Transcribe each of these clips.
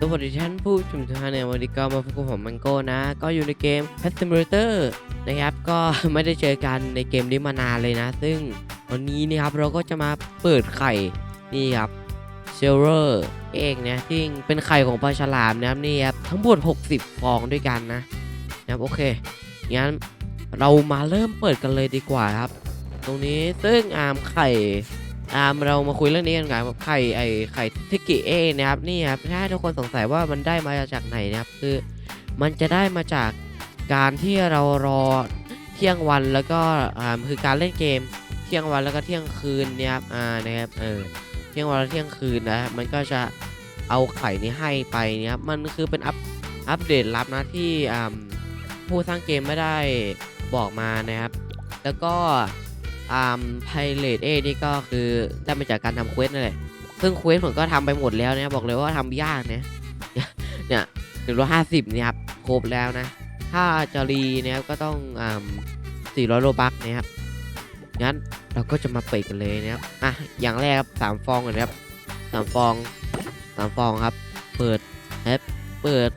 สวัสดีท่านผู้ชมทุกท่านในวันนี้ก็มาพบกับผมมังโก้นะ ก็อยู่ในเกม Pet Simulator นะครับ ก็ไม่ได้เจอกันในเกมนี้มานานเลยนะ ซึ่งวันนี้นี่ครับเราก็จะมาเปิดไข่นี่ครับเซลเ e อร์เองนะที่เป็นไข่ของปลาฉลามนะครับนี่ครับทั้งหมด 60 ฟองด้วยกันนะนะครับโอเคงั้นเรามาเริ่มเปิดกันเลยดีกว่าครับ ตรงนี้ซึ่งอามไข่ อาเรามาคุยเรื่องนี้กันก่อนครับไข่ไอไข่ทิกิเอนะครับนี่ครับถ้าทุกคนสงสัยว่ามันได้มาจากไหนนะครับคือมันจะได้มาจากการที่เรารอเที่ยงวันแล้วก็อ่าคือการเล่นเกมเที่ยงวันแล้วก็เที่ยงคืนเนี่ยครับอ่านะครับเออเที่ยงวันแล้วเที่ยงคืนนะมันก็จะเอาไข่นี้ให้ไปเนี่ยครับมันคือเป็นอัปอัปเดตลับนะที่อ่าผู้สร้างเกมไม่ได้บอกมานะครับ แล้วก็ อ่าไพเรตเอนี่ก็คือได้มาจากการทำเควสนั่นแหละซึ่งเควสผมก็ทำไปหมดแล้วนะบอกเลยว่าทำยากนะเนี่ยหนึ่งร้อยห้าสิบนี่ครับครบแล้วนะ ถ้าจะรีนะครับก็ต้องอ่าสี่ร้อยโลบักนะครับงั้นเราก็จะมาเปิดกันเลยนะครับอะอย่างแรกครับสามฟองก่อนนะครับสามฟองสามฟองครับ เปิดครับเปิด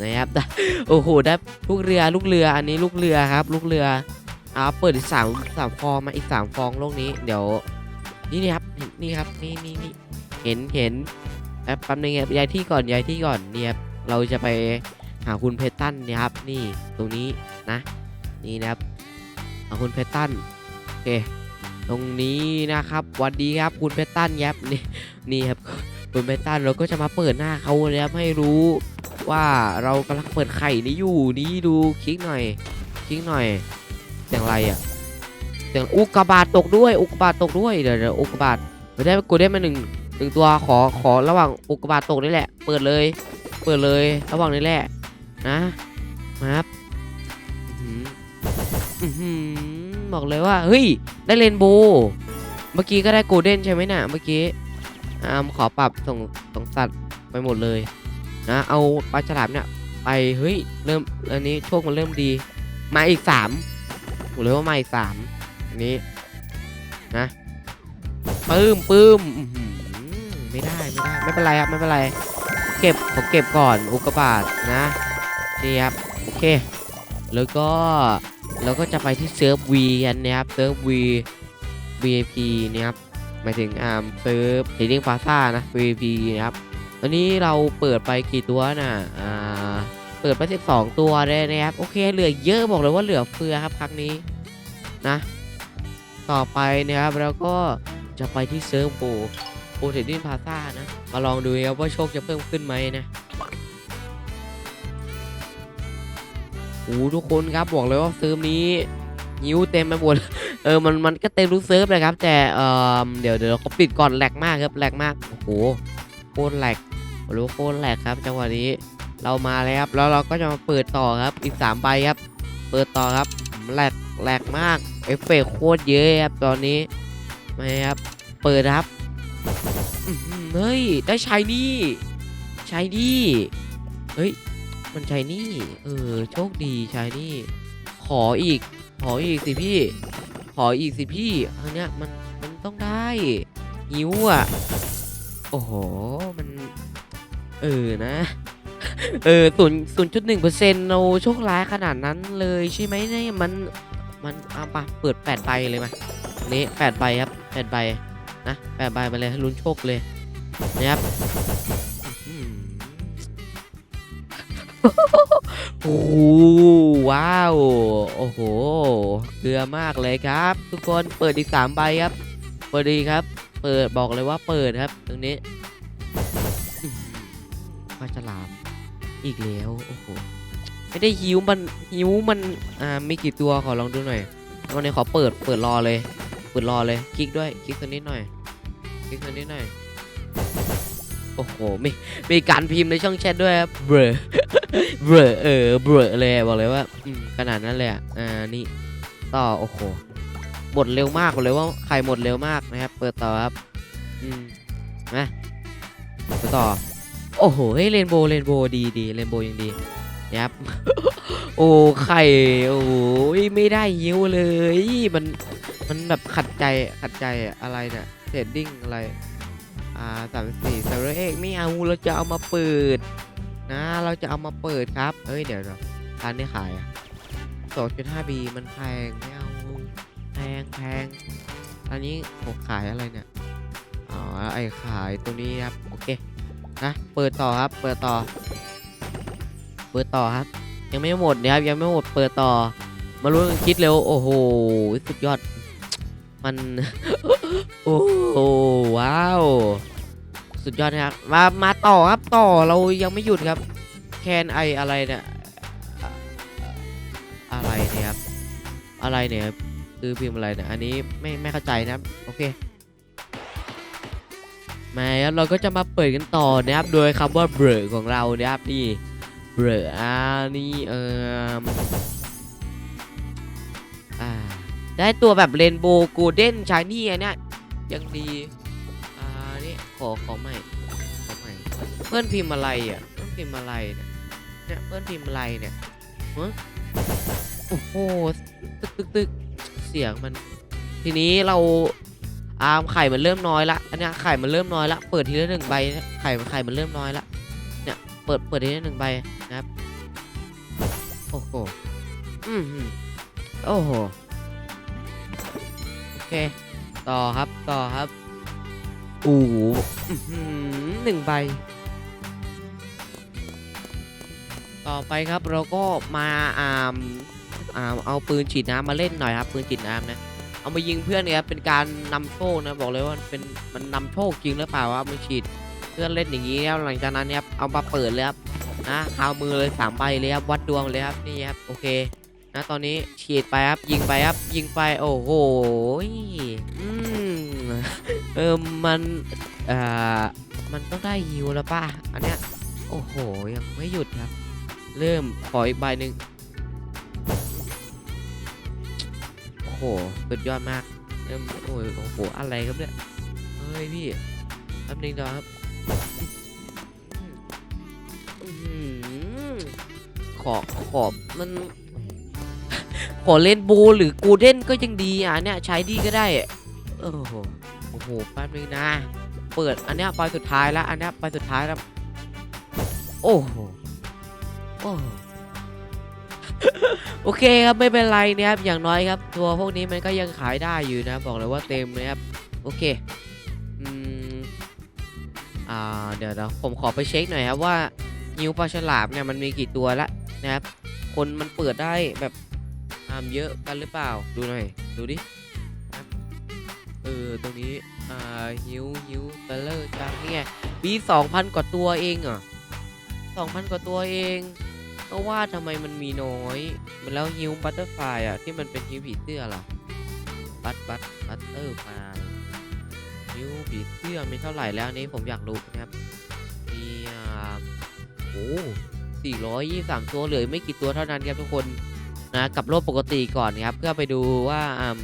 นะครับโอ้โหได้ลูกเรือลูกเรืออันนี้ลูกเรือครับ ลูกเรือ อ่าเปิดอีกสามสามฟองมาอีกสามฟองโลกนี้ เดี๋ยว นี่นี่ครับนี่ครับนี่นี่นี่เห็นเห็นแป๊บแป๊บนึงครับย้ายที่ก่อนย้ายที่ก่อนเนี่ยครับเราจะไปหาคุณเพตันเนี่ยครับ นี่ตรงนี้นะ นี่นะครับหาคุณเพตันโอเคตรงนี้นะครับวันดีครับคุณเพตันครับนี่นี่ครับคุณเพตันเราก็จะมาเปิดหน้าเขาเลยครับให้รู้ว่าเรากำลังเปิดไข่นี้อยู่นี่ดูคลิกหน่อย คลิกหน่อย สียงอะไรอะเสียงอุกกาบาตตกด้วยอุกกาบาตตกด้วยเดี๋ยวเดี๋ยวอุกกาบาตไม่ได้กูได้มาหนึ่งหนึ่งตัวขอขอระหว่างอุกกาบาตตกนี่แหละ เปิดเลย เปิดเลยระหว่างนี้แหละนะมาครับอื้อหืออื้อหือบอกเลยว่าเฮ้ยได้เรนโบว์เมื่อกี้ก็ได้โกลเด้นใช่ไหมน่ะเมื่อกี้อ่าขอปรับส่งส่งสัตว์ไปหมดเลยนะเอาปลาฉลามเนี่ยไปเฮ้ยเริ่มอันนี้โชคมันเริ่มดี มาอีกสาม เลยว่ามาอีกสามอันนี้นะปื้มปื้มไม่ได้ไม่ได้ ไม่เป็นไรครับ ไม่เป็นไร เก็บผมเก็บก่อนอุกกาบาตนะนี่ครับโอเค แล้วก็เราก็จะไปที่เซิร์ฟวีกันนะครับเซิร์ฟวี VIP นะครับหมายถึงอ่าเซิร์ฟเฮดิ้งฟาซ่านะ VIP นะครับตอนนี้เราเปิดไปกี่ตัวน่ะอ่าเปิดไป 12 ตัวเลยนะครับ โอเค เหลือเยอะบอกเลยว่าเหลือเฟือครับครั้งนี้ นะ ต่อไปนะครับแล้วก็จะไปที่เซิร์ฟโบโบเทดดิ้งพาซ่านะ มาลองดูครับว่าโชคจะเพิ่มขึ้นไหมนะโอ้ทุกคนครับบอกเลยว่าเซิร์ฟนี้หิวเต็มไปหมดเออมันมันก็เต็มทุกเซิร์ฟเลยครับ แต่เออเดี๋ยวเดี๋ยวเขาปิดก่อนแหลกมากครับแหลกมากโอ้โหโคตรแหลกโอ้โคตรแหลกครับจังหวะนี้เรามาแล้วครับแล้วเราก็จะมาเปิดต่อครับอีกสามใบครับ เปิดต่อครับแหลก แหลกมาก เอฟเฟกโคตรเยอะครับตอนนี้มาครับ เปิดครับเฮ้ย ได้ใช้นี่ใช้นี่ เฮ้ย มันใช้นี่ เออ โชคดีใช้นี่ ขออีก ขออีกสิพี่ ขออีกสิพี่อันเนี้ยมันมันต้องได้หิวอะ โอ้โห มัน เออนะ เออศูนย์ศูนย์จุดหนึ่งเปอร์เซ็นต์เราโชคร้ายขนาดนั้นเลยใช่ไหมเนี่ยมัน มันเอาปะเปิดแปดใบเลยมาอันนี้แปดใบครับแปดใบนะแปดใบไปเลยลุ้นโชคเลยนะครับโอ้โหว้าว โอ้โห เกลือมากเลยครับ ทุกคนเปิดอีกสามใบครับเปิดดีครับ เปิดบอกเลยว่าเปิดครับ ตรงนี้อื้อหือปลาฉลามอีกแล้ว โอ้โห ไม่ได้หิวมันหิวมันอ่ามีกี่ตัวขอลองดูหน่อยวันนี้ขอเปิดเปิดรอเลย เปิดรอเลยคลิกด้วยคลิกตัวนี้หน่อยคลิกตัวนี้หน่อยโอ้โหมีมีการพิมพ์ในช่องแชทด้วยครับเบรอเบรอเออเบรอเลยบอกเลยว่าขนาดนั้นเลยอะอ่านี่ต่อโอ้โหหมดเร็วมากบอกเลยว่าใครหมดเร็วมากนะครับ เปิดต่อครับอืมนะเปิดต่อโอ้โหเฮ้ยเรนโบว์เรนโบว์ดีดีเรนโบว์ยังดี ครับ โอ้ไข่ โอ้ยไม่ได้ยิ้วเลย มัน มันแบบขัดใจ ขัดใจอะไรเนี่ยเทรดดิ้งอะไร อ่าสามสี่เซเรเอกไม่เอา เราจะเอามาเปิด นะ เราจะเอามาเปิดครับ เฮ้ย เดี๋ยวเดี๋ยวร้านนี้ขายอะสองจุดห้าบีมันแพง ไม่เอา แพงแพงอันนี้ผมขายอะไรเนี่ย อ๋อ ไอขายตัวนี้ครับ โอเค นะ เปิดต่อครับ เปิดต่อ เปิดต่อครับ ยังไม่หมดนะครับยังไม่หมดเปิดต่อ มาลุ้นกันคิดเร็วโอ้โหสุดยอด มัน โอ้โหว้าว สุดยอดนะครับมามาต่อครับต่อเรายังไม่หยุดครับ แคนไออะไรเนี่ยอะอะไรเนี่ยครับอะไรเนี่ยคือพิมพ์อะไรเนี่ยอันนี้ไม่ไม่เข้าใจนะครับโอเคมาครับเราก็จะมาเปิดกันต่อนะครับโดยคำว่าเบรอของเรานะครับนี่ เบรออ่านี่เอออ่า ได้ตัวแบบเรนโบว์โกลเด้นชายนี่อันเนี้ยยังดี อ่า นี่ ขอ ขอใหม่ขอใหม่เพื่อนพิมพ์อะไรอะ เพื่อนพิมพ์อะไรเนี่ยเนี่ย เพื่อนพิมพ์อะไรเนี่ยฮะโอ้โห ตึกตึกตึกเสียงมัน ทีนี้เราอามไข่มันเริ่มน้อยละ อันนี้ไข่มันเริ่มน้อยละ เปิดทีละหนึ่งใบเนี่ยไข่ไข่มันเริ่มน้อยละ เปิดเปิดทีละหนึ่งใบนะครับ โอ้โห อืมโอ้โห โอเค ต่อครับ ต่อครับโอ้โหอื้อหือหนึ่งใบ ต่อไปครับเราก็มาอ่ามอ่าเอาปืนฉีดน้ำมาเล่นหน่อยครับ ปืนฉีดน้ำนะ เอามายิงเพื่อนเนี่ยครับเป็นการนำโชคนะ บอกเลยว่าเป็นมันนำโชคจริงหรือเปล่าว่ามาฉีด เพื่อนเล่นอย่างนี้แล้วหลังจากนั้นเนี่ยเอามาเปิดเลยครับนะคามือเลยสามใบเลยครับวัดดวงเลยครับนี่ครับโอเคนะตอนนี้ฉีดไปครับยิงไปครับยิงไปโอ้โหอืมเออมันอ่ามันต้องได้ฮิวแล้วป่ะอันเนี้ยโอ้โหยังไม่หยุดครับ เริ่มขออีกใบหนึ่งโอ้โหสุดยอดมากเริ่มโอ้โอ้โหอะไรครับเนี่ยเฮ้ยพี่แป๊บนึงเดียวครับ อื้อหือขอบมัน ขอเล่นโบหรือกูเด้นก็ยังดีอะเนี่ยใช้ดีก็ได้อะโอ้โหโอ้โหแป๊บนึงนะ เปิดอันเนี้ยไปสุดท้ายแล้วอันเนี้ยไปสุดท้ายแล้ว โอ้โหโอ้โอเคครับไม่เป็นไรนะครับอย่างน้อยครับ ตัวพวกนี้มันก็ยังขายได้อยู่นะ บอกเลยว่าเต็มนะครับ โอเค เดี๋ยวเดี๋ยวผมขอไปเช็คหน่อยครับว่านิวปลาฉลามเนี่ยมันมีกี่ตัวละนะครับ คนมันเปิดได้แบบอ่าเยอะกันหรือเปล่าดูหน่อยดูดิครับเออตรงนี้อ่าฮิวฮิวเตเลอร์จังเนี่ยมี2,000 กว่าตัวเองเหรอ2,000 กว่าตัวเองก็ว่าทำไมมันมีน้อยมันแล้วฮิวบัตเตอร์ไฟอะที่มันเป็นฮิวผีเสื้อล่ะบัตบัตบัตเตอร์ไฟ ฮิวผีเสื้อมีเท่าไหร่แล้วนี้ผมอยากรู้นะครับมีอ่าโอ้423ตัวเหลือไม่กี่ตัวเท่านั้นครับทุกคนนะกับโลกปกติก่อนครับ เพื่อไปดูว่าอืม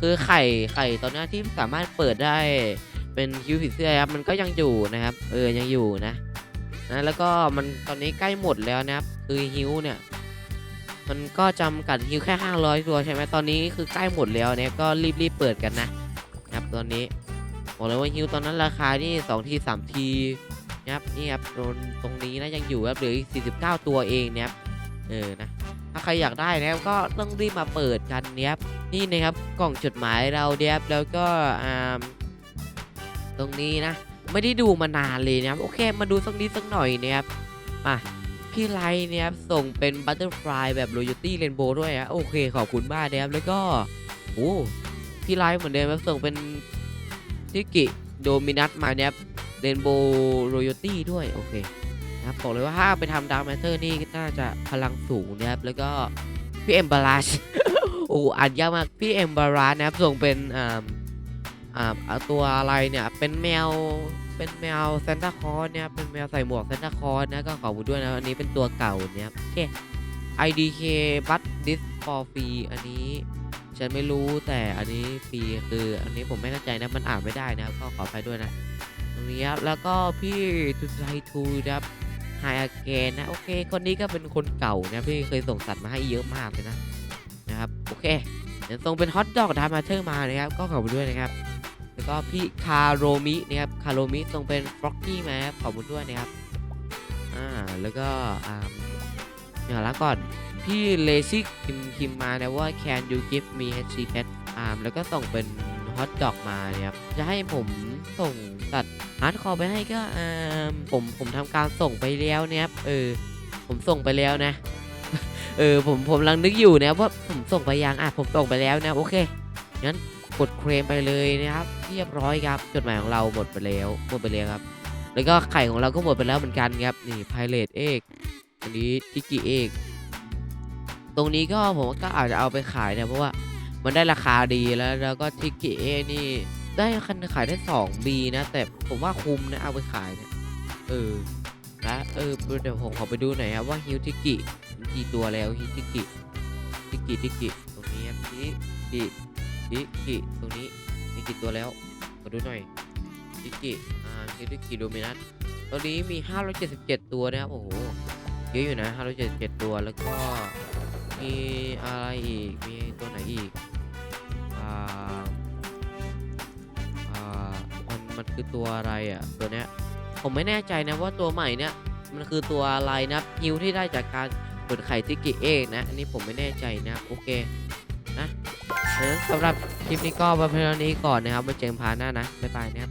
คือไข่ไข่ตอนนี้ที่สามารถเปิดได้เป็นฮิวผีเสื้อครับมันก็ยังอยู่นะครับ เออยังอยู่นะนะแล้วก็มันตอนนี้ใกล้หมดแล้วนะครับ คือฮิวเนี่ยมันก็จำกัดฮิวแค่500ตัวใช่ไหมตอนนี้คือใกล้หมดแล้วเนี่ยก็รีบๆเปิดกันนะครับตอนนี้ บอกเลยว่าฮิวตอนนั้นราคานี่2ที3ทีนะครับนี่ครับตรงตรงนี้นะยังอยู่ครับเหลืออีก49 ตัวเองนะครับเออนะถ้าใครอยากได้นะครับก็ต้องรีบมาเปิดกันนะครับนี่นะครับกล่องจดหมายเราเดียบแล้วก็อ่าตรงนี้นะไม่ได้ดูมานานเลยนะครับโอเคมาดูสักนิดสักหน่อยนะครับมาพี่ไลท์เนี่ยครับส่งเป็นบัตเตอร์ฟลายแบบ Royalty Rainbow ด้วยอะโอเคขอบคุณมากนะครับแล้วก็โอ้พี่ไลท์เหมือนเดิมครับส่งเป็น ทิกิโดมินัสมาเนี่ยครับ Rainbow Royalty ด้วย โอเคนะครับบอกเลยว่าถ้าไปทำดาร์ m แม t เ e อร์นี่น่าจะพลังสูงนะครับ แล้วก็พี่เอ็มบาราชโอ้อ่านยากมาก พี่เอ็มบาราชนะครับ ส่งเป็นอ่าอ่าตัวอะไรเนี่ย เป็นแมวเป็นแมวซานตาคลอสเนี่ยเป็นแมวใส่หมวกซานตาคลอสนะก็ขอบคุณด้วยนะอันนี้เป็นตัวเก่าเนี่ยโอเค IDK บัตดิส for free อันนี้ ฉันไม่รู้แต่อันนี้ฟรีคืออันนี้ผมไม่เข้าใจนะมันอ่านไม่ได้นะครับก็ขอไปด้วยนะตรงนี้ครับแล้วก็พี่ทุไททูนะครับไฮอาเกนนะโอเค คนนี้ก็เป็นคนเก่านะพี่เคยส่งสัตว์มาให้เยอะมากเลยนะนะครับโอเคเดี๋ยวส่งเป็นฮอตดอกดามาเธอร์มานะครับก็ขอบคุณด้วยนะครับ แล้วก็พี่คาโรมินะครับคาโรมิส่งเป็นฟล็อกกี้มาครับขอบคุณด้วยนะครับอ่าแล้วก็อ่าเดี๋ยวละก่อน พี่เลซี่คิมคิมมานะว่า can you give me HC pet อ่าแล้วก็ส่งเป็นฮอตดอกมานะครับ จะให้ผมส่งตัดฮาร์ดคอร์ไปให้ก็อ่าผมผมทำการส่งไปแล้วนะครับเออ ผมส่งไปแล้วนะ เออผมผมกำลังนึกอยู่นะว่าผมส่งไปยังอะผมส่งไปแล้วนะโอเคงั้นกดเคลมไปเลยนะครับ เรียบร้อยครับจดหมายของเราหมดไปแล้วหมดไปแล้วครับ แล้วก็ไข่ของเราก็หมดไปแล้วเหมือนกันครับนี่ไพเรตเอกอันนี้ทิกิเอก ตรงนี้ก็ผมก็อาจจะเอาไปขายเนะเพราะว่ามันได้ราคาดีแล้วแล้วก็ทิกเอกนี่ได้คันขายได้ 2 B นะ แต่ผมว่าคุ้มนะเอาไปขายเนี่ยเออและเออเดี๋ยวผมขอไปดูหน่อยครับว่าฮิวทิกิมีกี่ตัวแล้วฮิวทิกิทิกิทิกิตรงนี้ครับทิกิทิกิตรงนี้มีกี่ตัวแล้วขอดูหน่อยทิกิอ่าฮิวทิกิโดมินัสตอนนี้มี 577 ตัวนะครับโอ้โหเยอะอยู่นะ 577 ตัวแล้วก็ มีอะไรอีก มีตัวไหนอีก อ่า อ่า มัน มันคือตัวอะไรอะ ตัวเนี้ย ผมไม่แน่ใจนะว่าตัวใหม่เนี่ยมันคือตัวอะไรนะฮิวที่ได้จากการเปิดไข่ทิกิเอกนะ อันนี้ผมไม่แน่ใจนะ โอเค นะเออสำหรับคลิปนี้ก็ประมาณนี้ก่อนนะครับไว้เจอกันพาร์ทหน้านะ บ๊ายบายนะครับ